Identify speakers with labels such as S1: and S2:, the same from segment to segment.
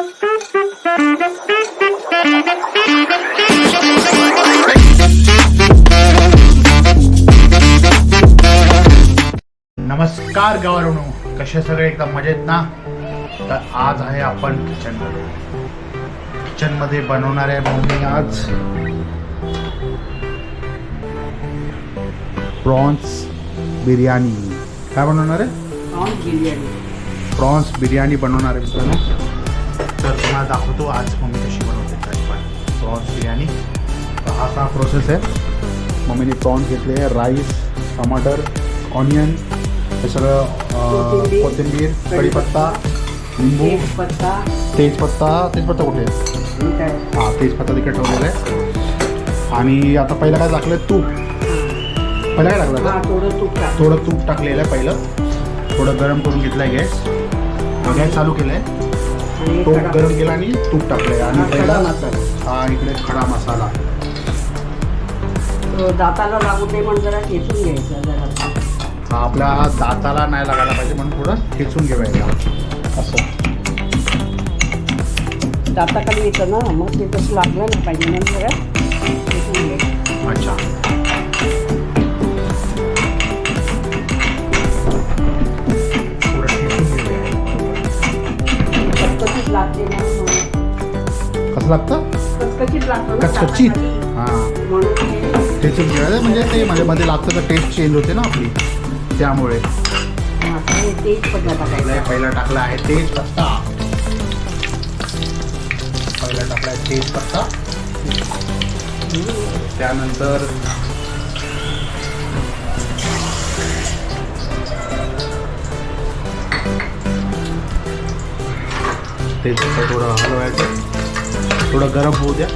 S1: नमस्कार गावारणू कसे सगळे? एकदम मजेत ना? तर आज आहे आपण किचनमध्ये किचनमध्ये बनवणार आहे मम्मी आज प्रॉन्स बिर्याणी. काय बनवणार आहे?
S2: प्रॉन्स बिर्याणी.
S1: प्रॉन्स बिर्याणी बनवणार आहे मित्रांनो. तर तुम्हाला दाखवतो आज मम्मी कशी बनवते प्रॉन्स बिर्याणी. तर हा असा प्रोसेस आहे. मम्मीने प्रॉन्स घेतले राईस टमाटर ऑनियन हे सगळं
S2: कोथिंबीर,
S1: कढीपत्ता लिंबू
S2: तेजपत्ता.
S1: तेजपत्ता तेजपत्ता कुठे आहे?
S2: काय
S1: हां तेजपत्ता तिकडे ठेवलेला आहे. आणि आता पहिलं काय टाकलं तूप. पहिलं काय टाकलं
S2: हा? थोडं तूप
S1: थोडं तूप टाकलेलं आहे पहिलं. थोडं गरम करून घेतलं आहे गॅस. गॅस चालू केलं आहे
S2: खडा-
S1: गरम केला आणि तूप टाकलंय. आणि
S2: हा, खडा मसाला.
S1: हा इकडे खडा मसाला.
S2: तो दाताला लागू नये म्हणून जरा ठेचून घ्यायचा जरा.
S1: हा आपल्या दाताला नाही लागायला पाहिजे म्हणून थोडं ठेचून घेऊया. असं.
S2: दाताखाली येतं ना मग ते तसं लागलं नाही पाहिजे म्हणून जरा
S1: अच्छा.
S2: लागते.
S1: कसं लागतं?
S2: कचकचीत लागतं.
S1: हां.
S2: म्हणून
S1: ठेचून म्हणजे ते मध्ये मध्ये लागतं तर टेस्ट चेंज होते ना आपली. त्यामुळे.
S2: हा,
S1: पहिला टाकला आहे तेज पत्ता. पहिला टाकला आहे तेज पत्ता. त्यानंतर तेज पत्ता थोडं हलवायचं. थोडं गरम होऊ द्या.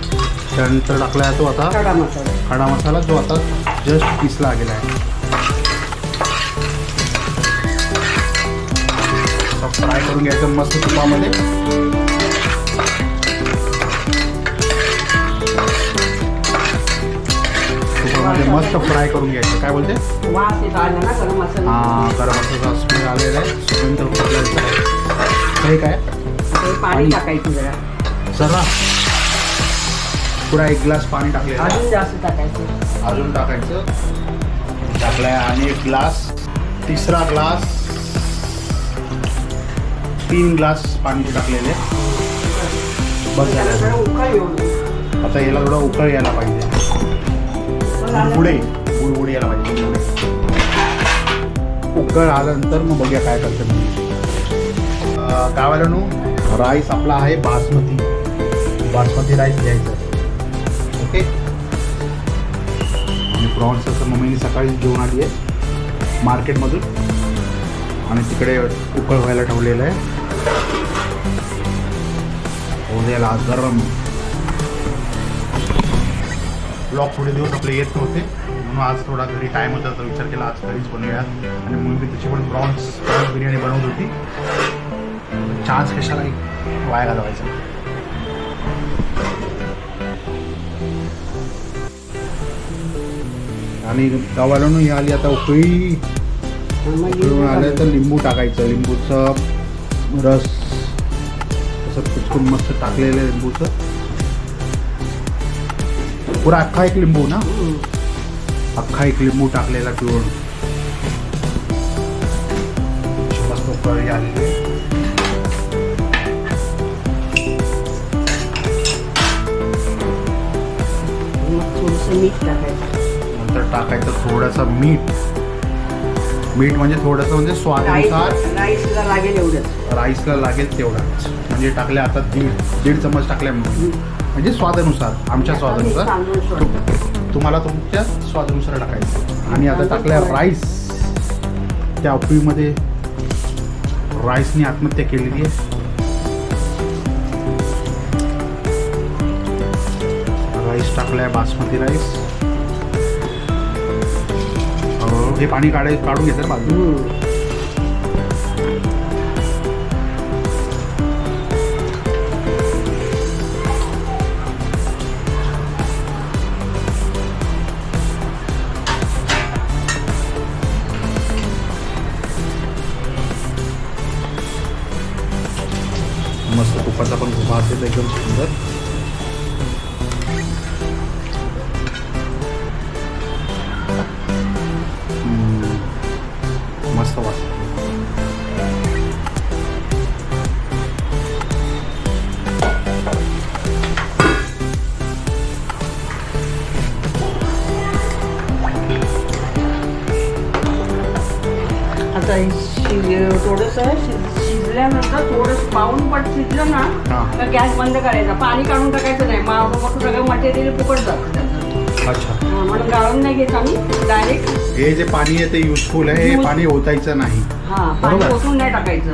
S1: त्यानंतर टाकला आहे तो आता
S2: खडा मसाला.
S1: खडा मसाला जो आता जस्ट पिसला गेला आहे. फ्राय करून घ्यायचं मस्त तुपामध्ये. तुपामध्ये मस्त फ्राय करून घ्यायचं. काय बोलते? हा गरम मसाला स्मेल आलेला आहे. सुगंध फुटलेला आहे. काय?
S2: ते पाणी टाकायचं जरा.
S1: सर्रा पुरा एक ग्लास पाणी टाकलेलं आहे.
S2: अजून जास्त टाकायचं.
S1: अजून टाकायचं. टाकलाय आणि एक ग्लास. तिसरा ग्लास. तीन ग्लास पाणी टाकलेले. बस झालं.
S2: उकळ येऊन
S1: आता याला थोडं उकळ यायला पाहिजे. पुढे बुडबुड. यायला पाहिजे. उकळ आल्यानंतर मग बघूया काय करते गावाला राईस आपला आहे बासमती. बासमती राईस घ्यायचा. ओके? आणि प्रॉन्स असं मम्मीने सकाळी घेऊन आली आहे मार्केटमधून. आणि तिकडे उकळ व्हायला ठेवलेलं आहे. उद्याला आज गरम. ब्लॉग थोडे दिवस आपले येत नव्हते. म्हणून आज थोडा घरी टाईम होता तर विचार केला आज घरीच बनवूया आणि म्हणून मी त्याची पण प्रॉन्स प्रॉन्स बिर्याणी बनवत होती. चान्स कशाला वाया घालवायचा? आणि गावाला ही आली आता उकळी. उकळून आलं तर लिंबू टाकायचं. लिंबूचं रस असं पिचकून मस्त टाकलेलं आहे लिंबूचं. पुरा अख्खा एक लिंबू ना? अख्खा एक लिंबू टाकलेला पिळून. मस्त उकळी आलेली
S2: थोडंसं मीठ टाकायचं.
S1: नंतर टाकायचं थोडंसं मीठ. मीठ म्हणजे थोडंसं म्हणजे स्वादानुसार
S2: राईस राईसला लागेल एवढंच.
S1: राईसला लागेल तेवढाच. म्हणजे टाकले आता दीड दीड चमच टाकल्या म्हणजे स्वादानुसार आमच्या स्वादानुसार. तुम्हाला तुमच्या स्वादानुसार टाकायचं. आणि आता टाकल्या राईस. त्या उकळीमध्ये राईसने आत्महत्या केलेली आहे. राईस टाकलाय बासमती राईस. हे पाणी काढाय काढून घेतात बाजू. मस्त तुपाचा पण वास येतो एकदम सुंदर.
S2: पाणी
S1: आहे ते युजफुल आहे. हे पाणी ओतायचं नाही.
S2: हां पाणी
S1: बरोबर.
S2: ओतून नाही टाकायचं.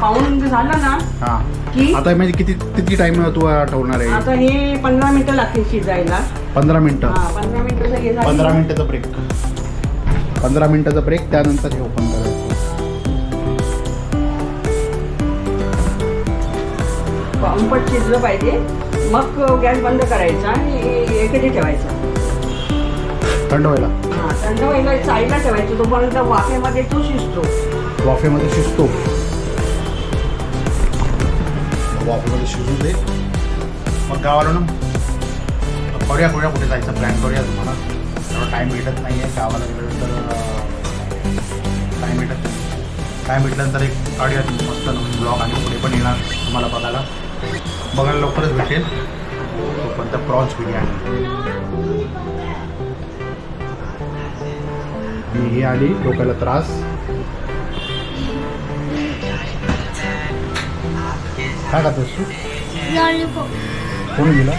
S2: पाऊन झालं ना
S1: हा.
S2: की
S1: आता म्हणजे किती किती टाइम तू ठेवणार आहे?
S2: आता हे पंधरा मिनिटं लागतील शिजायला.
S1: पंधरा मिनिटं
S2: हा पंधरा मिनिटं हे झाली.
S1: पंधरा मिनिटाचा ब्रेक पंधरा मिनिटाचा ब्रेक त्यानंतर हे ओपन करायचं.
S2: शिजलं पाहिजे. मग गॅस बंद करायचा आणि ठेवायचा?
S1: थंड व्हायला.
S2: थंड व्हायला साईडला ठेवायचं तोपर्यंत वाफेमध्ये तो शिजतो.
S1: वाफेमध्ये शिजतो. वाफेमध्ये शिजून दे. मग गावाला ना करूया करूया कुठे जायचं प्लॅन करूया तुम्हाला. तेवढा टाईम भेटत नाही आहे गावाला गेल्यानंतर टाईम भेटत नाही. टाईम भेटल्यानंतर एक काढूया तुम्ही मस्त नवीन ब्लॉग आणि पुढे पण येणार तुम्हाला बघायला. बघायला लवकरच भेटेल. तोपर्यंत प्रॉन्स बिर्याणी. आणि ही आली डोक्याला त्रास. काय खातोस तू? कोणी दिला?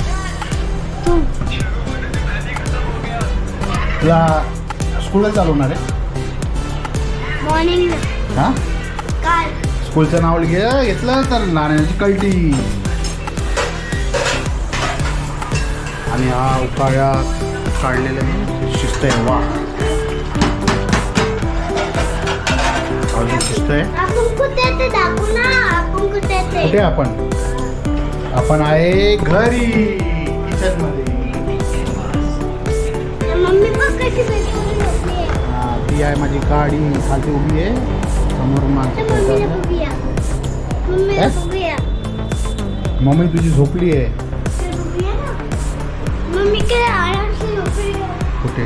S1: तुला स्कूलला चालवणार आहे?
S3: मॉर्निंग
S1: हा?
S3: काल
S1: स्कूलचं नाव घे घेतलं तर नाण्याची कल्टी. आणि हा उकाळ्या काढलेला शिस्त आहे वा अजून
S3: आपण कुठे ते दाखवू ना आपण कुठे ते?
S1: कुठे आपण? आपण आहे घरी किचनमध्ये
S3: मम्मी पण कशी
S1: हा, ती आहे माझी गाडी खालती उभी आहे. समोर?
S3: बघूया.
S1: मम्मी तुझी झोपली आहे.
S3: मम्मी काय झोपली आहे.
S1: कुठे?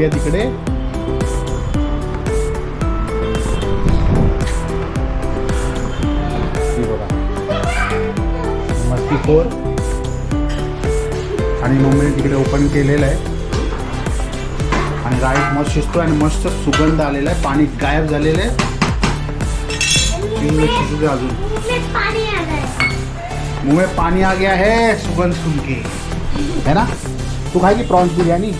S1: जाऊया तिकडे. मस्ती फोर आणि मम्मीने तिकडे ओपन केलेलं आहे. आणि राईट मस्त शिजतो आणि मस्त सुगंध आलेला आहे. पाणी गायब झालेलं आहे. तीन अजून
S3: पाणी
S1: मुंह में पानी आ गया है सुगंध सुन के है ना? तू खाएगी प्रॉन्स बिरयानी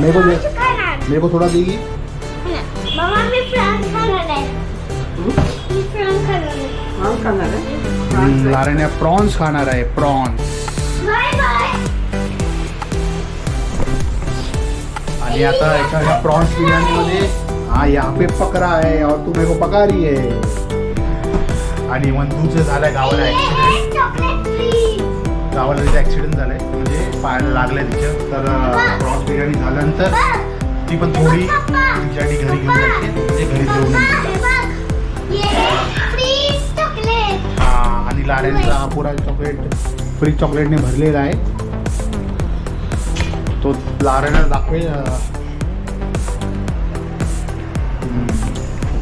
S1: मेरे को
S3: खाणार
S1: मेरे को थोड़ा देगी।
S3: मम्मा मी फ्रान्स खाणार आहे खाणार आहे
S2: हा। आहे
S1: लारेने प्रॉन्स खाना है प्रॉन्स।
S3: Bye bye.
S1: आणि आता एका ह्या प्रॉन्स बिर्याणीमध्ये हा यहाँ पे पक रहा है और तू मेरे को पका रही है। आणि वंतूचं झालंय गावाला ऍक्सिडेंट गावाला तिथे ऍक्सिडेंट झालाय. म्हणजे पायाला लागलंय तिच्या तर प्रॉन्स बिर्याणी झाल्यानंतर ती पण थोडी तिच्यासाठी घरी घेऊन जायची. म्हणजे घरी हा आणि लाड्यांचा हा पुरा चॉकलेट फ्री चॉकलेटने भरलेला आहे. तो लाऱ्याला दाखवेल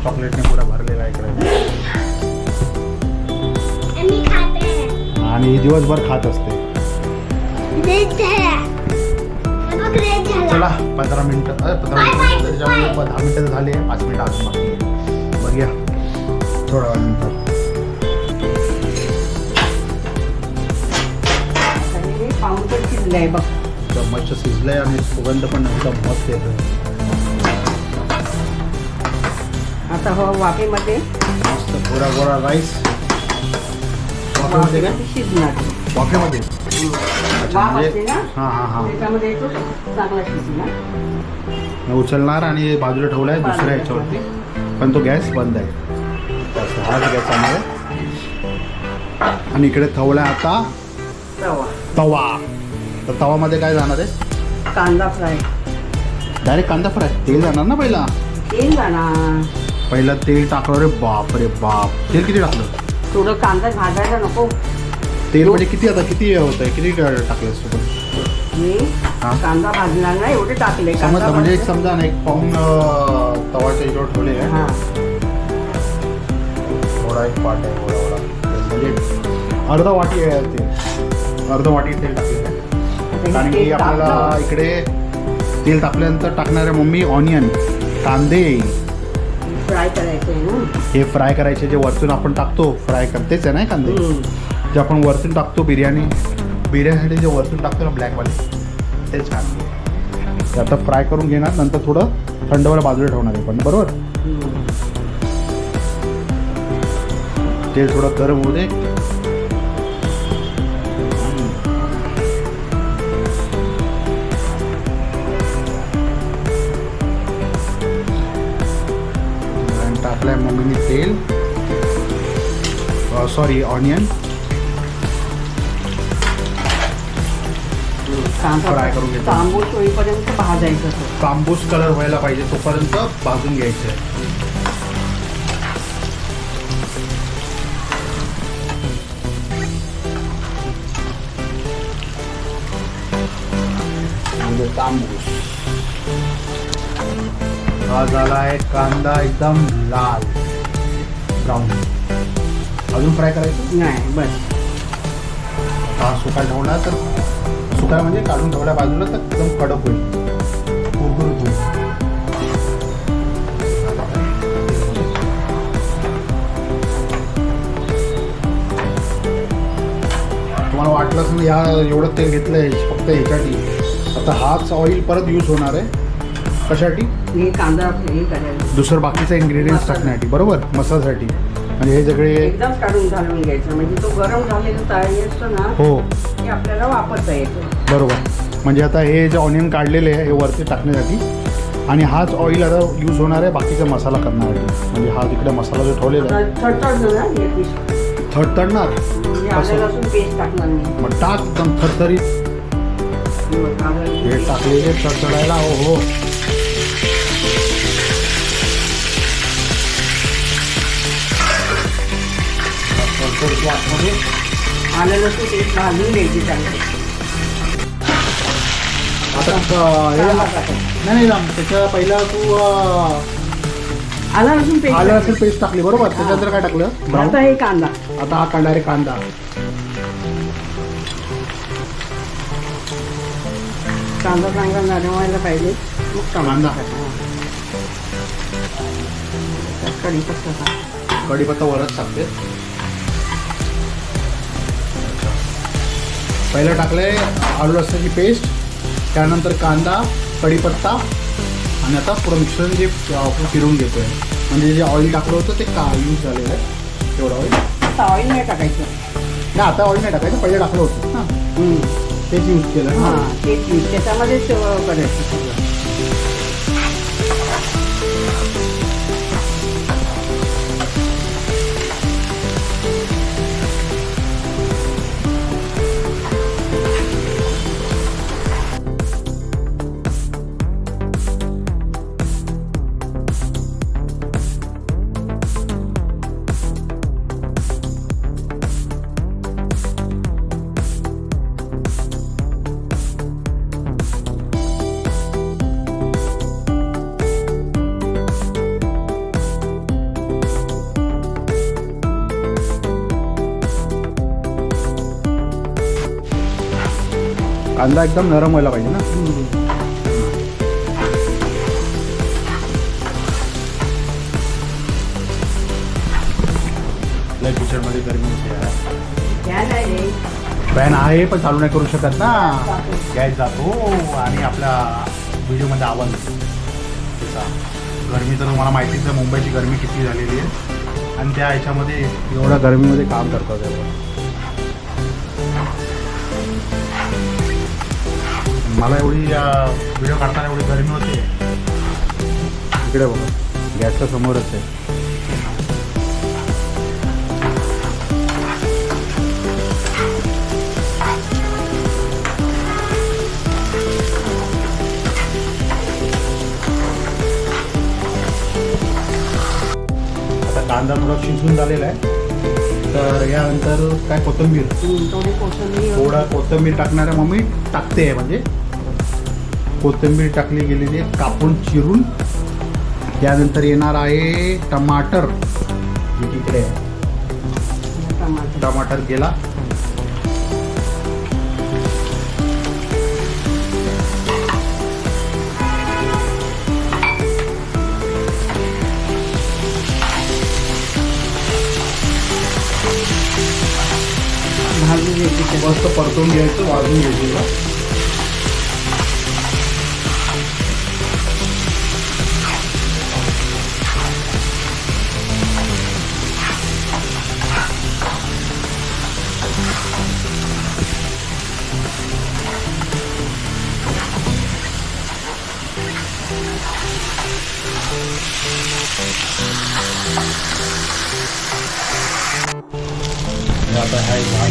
S1: चॉकलेटने पुरा भरलेला आहे इकडे. आणि ही दिवसभर खात असते. चला पंधरा मिनटं अरे पंधरा मिनटं. त्याच्यामुळे. दहा मिनटं झाले पाच मिनटं अजून बाकी आहे. बघूया
S2: पाऊनपट शिजलंय बघ.
S1: चम्मच शिजलंय आणि सुगंध पण एकदम मस्त येतो
S2: आता हो वाफेमध्ये.
S1: मस्त गोरा गोरा राईस
S2: शिजणार.
S1: वाफेमध्ये अच्छा
S2: वाफ
S1: म्हणजे
S2: ना?
S1: हां हां हां.
S2: त्याच्यामध्ये तो चांगला शिजणार.
S1: मी उचलणार आणि बाजूला ठेवला आहे दुसऱ्या ह्याच्यावरती पण तो गॅस बंद आहे. असं हाच गॅस आहे आणि इकडे ठेवला आहे आता
S2: रवा
S1: तवा. तर तवामध्ये काय जाणार आहे?
S2: कांदा फ्राय.
S1: डायरेक्ट कांदा फ्राय. तेल जाणार ना पहिला?
S2: तेल जाणार.
S1: पहिला तेल टाकलं रे बाप रे बाप. तेल किती टाकलं?
S2: थोडं कांदा भाजायला नको.
S1: तेल म्हणजे किती आता किती होत आहे किती टाकलं
S2: मी. कांदा भाजणार नाही एवढे टाकले. कांदा
S1: समजलं म्हणजे एक. समजा ना एक पाऊन तवाच्या याच्यावर ठेवले. आहे
S2: हा.
S1: थोडा एक पाट आहे म्हणजे अर्धा वाटी आहे तेल. अर्धा वाटी तेल
S2: हे
S1: कारण की आपल्याला
S2: टाकलं.
S1: इकडे तेल तापल्यानंतर टाकणार आहे मम्मी ऑनियन कांदे
S2: फ्राय करायचं आहे ना.
S1: हे फ्राय करायचे जे वरतून आपण टाकतो फ्राय करतेच आहे ना हे कांदे. जे आपण वरतून टाकतो बिर्याणी. बिर्याणीसाठी जे वरतून टाकतो ना ब्लॅकवाले तेच कांदे. ते आता फ्राय करून घेणार नंतर थोडं थंडवाला बाजूला ठेवणार आहे पण बरोबर. तेल थोडं गरम होऊ दे. आणि टाकलंय मम्मीने तेल सॉरी ऑनियन Fry करून.
S2: तांबूस होईपर्यंत भाजायचं तो.
S1: तांबूस कलर व्हायला पाहिजे तोपर्यंत भाजून घ्यायचं म्हणजे तांबूस. हा झाला आहे कांदा एकदम लाल. ब्राऊन. अजून फ्राय करायचं?
S2: नाही बस.
S1: हा सुका ठेवला तर सुका म्हणजे काढून ठेवल्या बाजूला तर एकदम कडक होईल. कुरकुरीत होईल. तुम्हाला वाटलंच ना या एवढं तेल घेतलं आहे फक्त ह्याच्यासाठी. आता हाच ऑइल परत यूज होणार आहे. कशासाठी?
S2: हे कांदा हे
S1: दुसरं बाकीचा इन्ग्रेडियंट्स
S2: मसाला.
S1: टाकण्यासाठी बरोबर? मसाल्यासाठी. म्हणजे हे सगळे
S2: एकदम काढून घालून घ्यायचं. म्हणजे तो गरम झालेला असतो ना
S1: हो.
S2: ते आपल्याला वापरता येतो.
S1: बरोबर. म्हणजे आता हे जे ऑनियन काढलेले आहे हे वरती टाकण्यासाठी आणि हाच ऑइल आता यूज होणार आहे बाकीचा मसाला करण्यासाठी. म्हणजे हा तिकडे मसाला जो ठेवलेला आहे.
S2: थरथर ना हे
S1: थरथडणार
S2: म्हणजे
S1: असं.
S2: आलं लसूण पेस्ट टाकणार मी.
S1: मग टाक एकदम थरथरीत.
S2: लसूण
S1: हे. टाकलेले थरथडायला हो हो थरथडीच्या आतमध्ये
S2: आलं लसूण पेस्ट भाजून घ्यायची चांगली
S1: आता अं, हे नाही नाही राम त्याच्या पहिला तू अं,
S2: आलं लसूण पेस्ट
S1: आलं असेल पेस्ट टाकली बरोबर त्याच्यानंतर काय टाकलं
S2: आता हे कांदा
S1: आता हा काढणार कांदा
S2: कांदा चांगला नरम व्हायला पाहिजे मग
S1: कांदा.
S2: कढीपत्ता टाक.
S1: कढीपत्ता वरच टाकते पहिलं टाकलंय आलू लसणाची पेस्ट त्यानंतर कांदा कढीपत्ता आणि आता पुढं मिश्रण जे आपण फिरवून घेतोय. म्हणजे जे ऑइल टाकलं होतं ते का यूज झालेलं आहे? तेवढं ऑइल
S2: आता ऑइल नाही टाकायचं.
S1: नाही आता ऑइल नाही टाकायचं पहिले टाकलं होतं. हां. तेच यूज केलं.
S2: हा तेच use. त्याच्यामध्येच करायचं.
S1: कांदा एकदम नरम व्हायला पाहिजे ना. लय किचनमध्ये गरमी होते फॅन आहे. पण चालू नाही करू शकत ना. गॅस जातो. आणि आपल्या व्हिडिओमध्ये आवाज येतो. त्याचा गरमी तर तुम्हाला माहितीच आहे मुंबईची गरमी किती झालेली आहे. आणि त्या ह्याच्यामध्ये एवढ्या गरमीमध्ये काम करतात मला एवढी व्हिडिओ काढताना एवढी गरमी होते. इकडे बघा. गॅसच्या समोरच आहे. आता कांदा थोडा शिजून झालेला आहे. तर यानंतर काय कोथंबीर.
S2: थोडा कोथंबीर
S1: टाकणाऱ्या मम्मी टाकते म्हणजे कोथिंबीर टाकली गेलेली आहे कापून चिरून. त्यानंतर येणार आहे टमाटर. तिकडे
S2: टमाटर
S1: गेला मस्त परतून घ्यायचं वाजून घ्यायचं.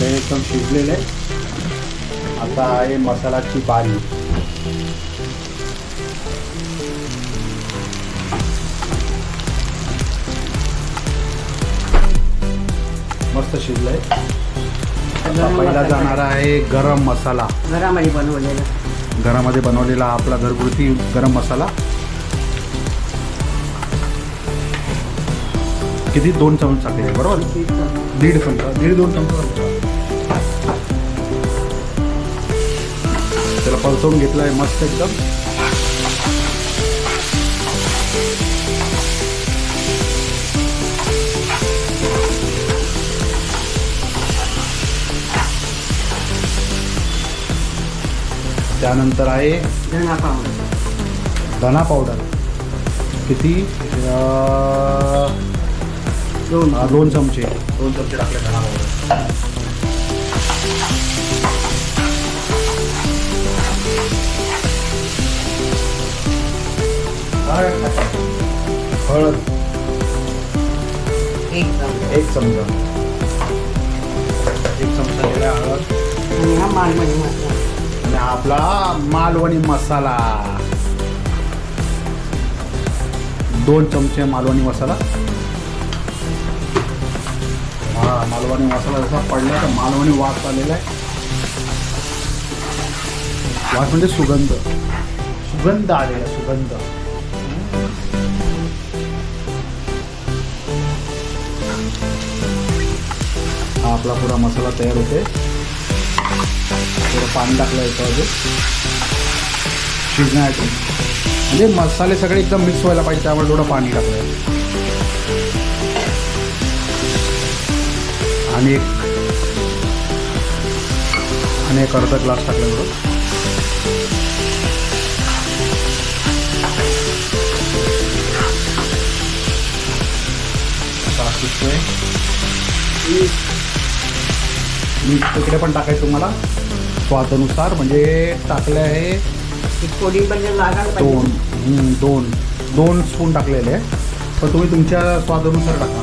S1: झाले एकदम शिजलेले. आता आहे मसालाची बारी. मस्त शिजलंय. पहिला. जाणार आहे गरम मसाला.
S2: घरामध्ये बनवलेलं.
S1: घरामध्ये बनवलेला आपला घरगुती गरम मसाला. किती? दोन चमच टाकले बरोबर? दीड चमचा. दीड दोन चमचा. परतवून घेतलाय मस्त एकदम. त्यानंतर आहे
S2: धना पावडर.
S1: धना पावडर. किती?
S2: दोन.
S1: दोन चमचे. दोन चमचे टाकले धना पावडर. हळद
S2: एक चमचा.
S1: एक चमचा. एक चमचा दिला हळद.
S2: आणि हा मालवणी मसाला.
S1: आणि आपला मालवणी मसाला. दोन चमचे मालवणी मसाला. हा मालवणी मसाला जसा पडला तर मालवणी वास आलेला आहे. वास म्हणजे सुगंध. सुगंध आलेला सुगंध. आपला पुरा मसाला तयार होते थोडं पाणी टाकलं याच्यामध्ये शिजण्यासाठी म्हणजे मसाले सगळे एकदम मिक्स व्हायला पाहिजे त्यामुळे थोडं पाणी टाकलं आणि एक आणि एक अर्धा ग्लास टाकला थोडं आता शिजतोय. मीठ तिकडे पण टाकायचं तुम्हाला. स्वादानुसार म्हणजे टाकले आहे दोन. दोन. दोन स्पून टाकलेले. आहे पण तुम्ही तुमच्या स्वादानुसार टाका.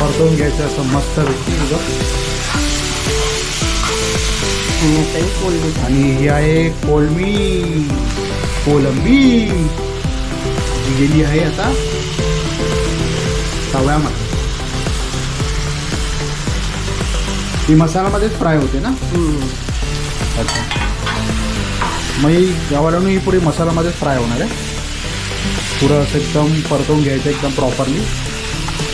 S1: परतवून घ्यायचं असं मस्त व्यक्ती
S2: आणि
S1: ही आहे कोलमी कोलंबी जी गेली आहे आता. तव्यामध्ये. ती मसाल्यामध्येच फ्राय होते ना? अच्छा. मग ही गावाला ही पुरी मसाल्यामध्येच फ्राय होणार आहे. पुरं असं एकदम परतवून घ्यायचं एकदम प्रॉपरली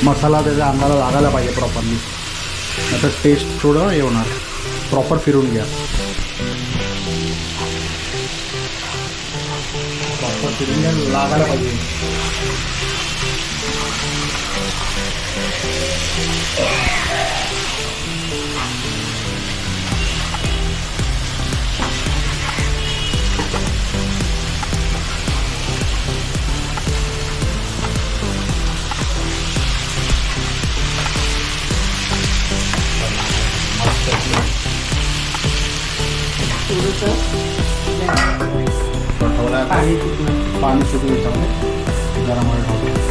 S1: मसाला त्याच्या अंगाला लागायला पाहिजे प्रॉपरली आता टेस्ट थोडं हे होणार. प्रॉपर फिरून घ्या. प्रॉपर फिरून घ्या लागायला पाहिजे.
S2: थोडंसं पाणी
S1: पाणी गरम ठेवतो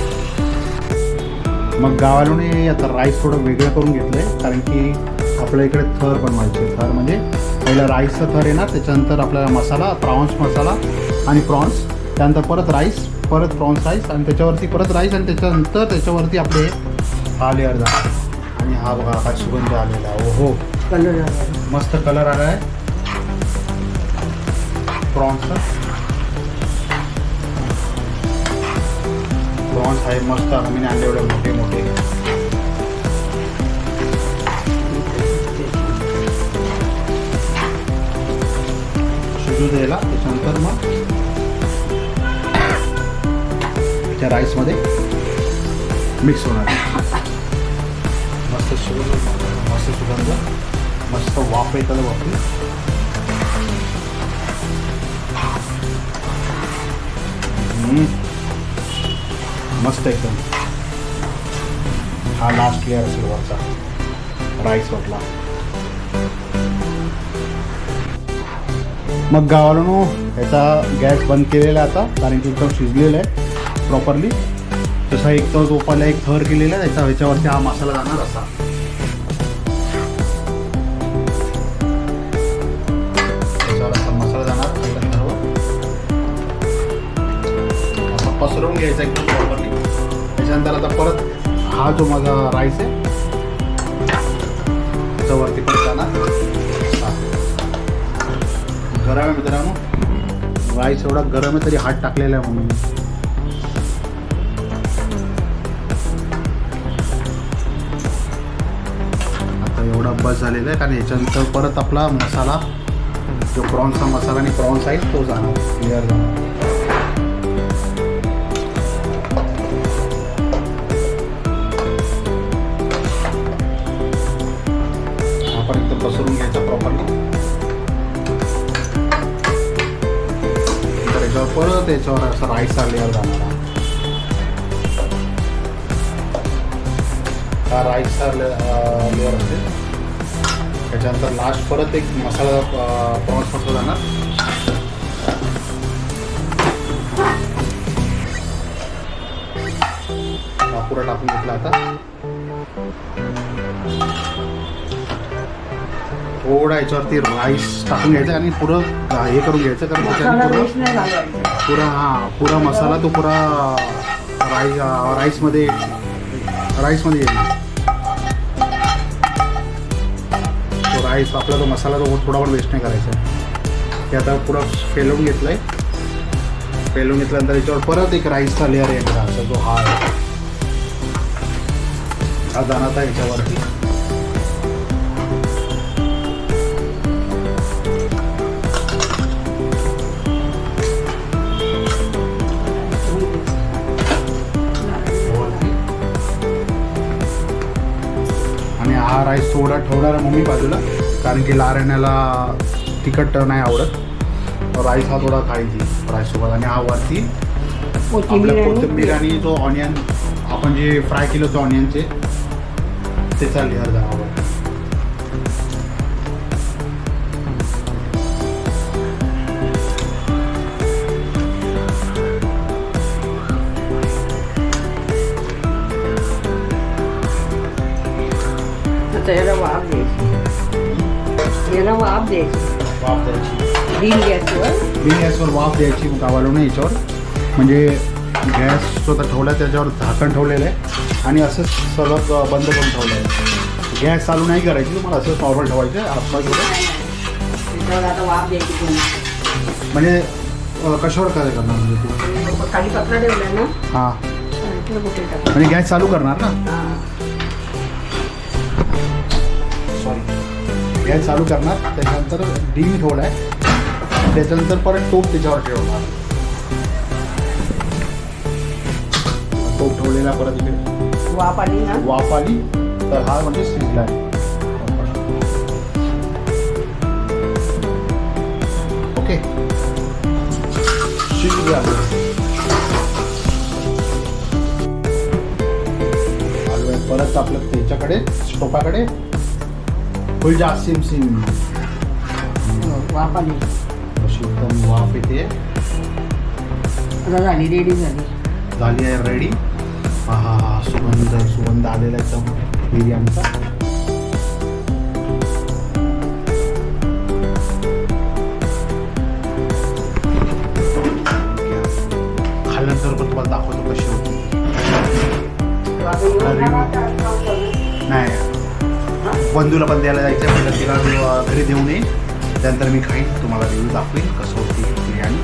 S1: मग गावाला आता राईस थोडं वेगळं करून घेतलं आहे कारण की आपल्या इकडे थर बनवायचे. थर म्हणजे पहिलं राईसचं थर येणार त्याच्यानंतर आपल्याला मसाला प्रॉन्स मसाला आणि प्रॉन्स त्यानंतर परत राईस परत प्रॉन्स राईस आणि त्याच्यावरती परत राईस आणि त्याच्यानंतर त्याच्यावरती आपले हा लेअर जाणार आणि हा बघा हा सुगंध आलेला. आहे हो हो
S2: कलर आला.
S1: मस्त कलर आला आहे प्रॉन्स प्रॉन्स आहे मस्त आम्ही आणले एवढे मोठे मोठे. शिजू द्यायला त्याच्यानंतर मग त्या राईसमध्ये मिक्स होणार. मस्त सुगंध मस्त सुगंध मस्त वाफ येतात वापरी मस्त एकदम. हा लास्ट लेअर असेल वरचा राईस वाटला मग गावाला याचा गॅस बंद केलेला आहे आता कारण की एकदम शिजलेलं आहे प्रॉपरली तसा एक तर टोपाला एक थर केलेला आहे त्याचा ह्याच्यावरती हा मसाला जाणार असा. पसरवून घ्यायचा एकदम प्रॉपरली त्याच्यानंतर आता परत हा जो माझा राईस आहे त्याच्यावरती पण जाणार गरम आहे मित्रांनो राईस एवढा गरम आहे तरी हात टाकलेला आहे म्हणून. आता एवढा बस झालेला आहे कारण याच्यानंतर परत आपला मसाला जो प्रॉन्सचा मसाला आणि प्रॉन्स आहे तो जाणार. क्लिअर जाणार याच्यावर परत याच्यावर असं राईसचा लेअर जाणार हा राईसचा लेअर असेल त्याच्यानंतर लास्ट परत एक मसाला प्रॉन्स मसाला जाणार. पुरा टाकून घेतला आता. थोडा याच्यावरती राईस टाकून घ्यायचा आणि पुरं हे करून घ्यायचं कारण त्याच्याने पुरा हा पुरा मसाला तो पुरा राईस राईसमध्ये राईसमध्ये येईल. तो राईस आपला तो मसाला तो थोडा पण वेस्ट नाही करायचा. ते आता पुरा फेलवून घेतलं आहे फेलवून घेतल्यानंतर याच्यावर परत एक राईसचा लेअर येणार बघा जो हा आहे. हा जाणार आहे याच्यावरती. राईस थोडा ठेवणार आहे मम्मी बाजूला कारण की लारण्याला तिखट नाही आवडत. राईस हा थोडा खायची राईससोबत आणि हा वरती आपल्या
S2: आणि
S1: कोथिंबीर आणि जो ऑनियन आपण जे फ्राय केलं होतं ऑनियनचे त्याचा लेअर जाणार
S2: द्यायची वाफ द्यायची दिन गॅसवर
S1: वाफ द्यायची गावालो नाही याच्यावर. म्हणजे गॅस स्वतः ठेवला त्याच्यावर झाकण ठेवलेलं आहे. आणि असंच सगळं बंद करून ठेवलं आहे गॅस चालू नाही करायची तुम्हाला असंच नॉर्मल ठेवायचं आहे म्हणजे कशावर काय करणार म्हणजे तू?
S2: खाली पत्रा ठेवला ना.
S1: हां. म्हणजे गॅस चालू करणार ना?
S2: हां
S1: गॅस चालू करणार. त्याच्यानंतर डिम ठेवला आहे त्याच्यानंतर परत टोप त्याच्यावर ठेवणार. टोप ठेवलेला परत इकडे.
S2: वाफ आली ना?
S1: वाफ आली. तर हा म्हणजे शिजला आहे. ओके. परत आपलं त्याच्याकडे स्टोपाकडे Huldasimsim.
S2: वाफ आली
S1: अशी उत्तम वाफ येते.
S2: आता झाली रेडी झाली.
S1: झाली आहे रेडी हा हा हा सुगंध सुगंध आलेला आहे एकदम. बिर्याणीचा. खाल्ल्यानंतर पण तुम्हाला दाखवतो कशी होती. आता नाही. बंधूला पण द्यायला जायचं आहे. पहिलं तिला मी, घरी देऊ नये. त्यानंतर मी खाईन. तुम्हाला रिव्ह्यू दाखवेन कसं होती बिर्याणी.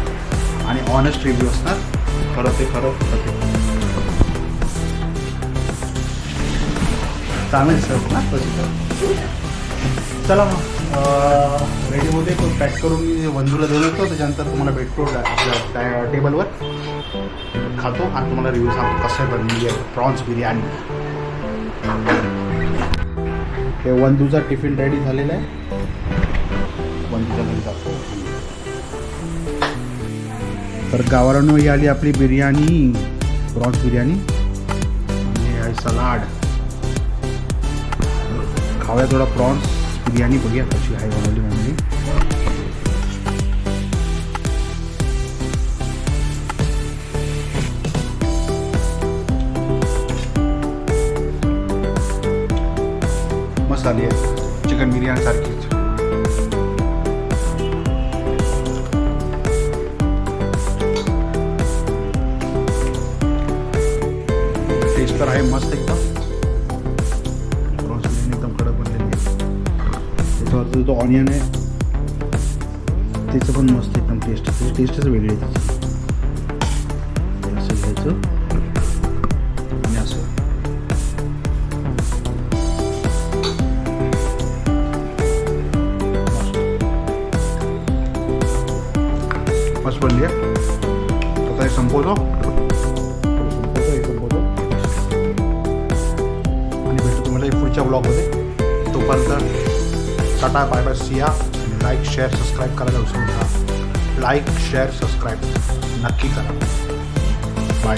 S1: आणि ऑनेस्ट रिव्ह्यू असणार. खरं ते खरं खरं ते चांगलं सर ना? तशी चला मग रेडी होते तो पॅक करून मी वंधूला देऊन येतो. त्याच्यानंतर तुम्हाला भेटतो त्या टेबलवर खातो आणि तुम्हाला रिव्ह्यू सांगतो कसं आहे बनलेली आहे. प्रॉन्स बिर्याणी. हे वंदूचा टिफिन रेडी झालेला आहे. वंदूचा घरी जातो तर गावाला ही आली आपली बिर्याणी प्रॉन्स बिर्याणी आणि हे आहे सलाड. खाऊया थोडा प्रॉन्स. बिर्याणी बघूया कशी आहे बनवली मम्मी. मस्त आली आहे. चिकन बिर्याणी सारखीच टेस्ट तर आहे मस्त एकदम. प्रॉन्स बिर्याणी एकदम कडक बनलेली आहे. त्याच्यावरती जो ऑनियन आहे. त्याचं पण मस्त एकदम टेस्ट त्याची टेस्टच वेगळी आहे त्याची. असं घ्यायचं. मस्त. मस्त बनली आहे. आता हे संपवतो. संपवतो हे संपवतो आणि भेटतो तुम्हाला पुढच्या ब्लॉगमध्ये तोपर्यंत टाटा बाय बाय सिया आणि लाईक शेअर सबस्क्राईब करायला विसरू नका. लाईक शेअर सबस्क्राईब नक्की करा. बाय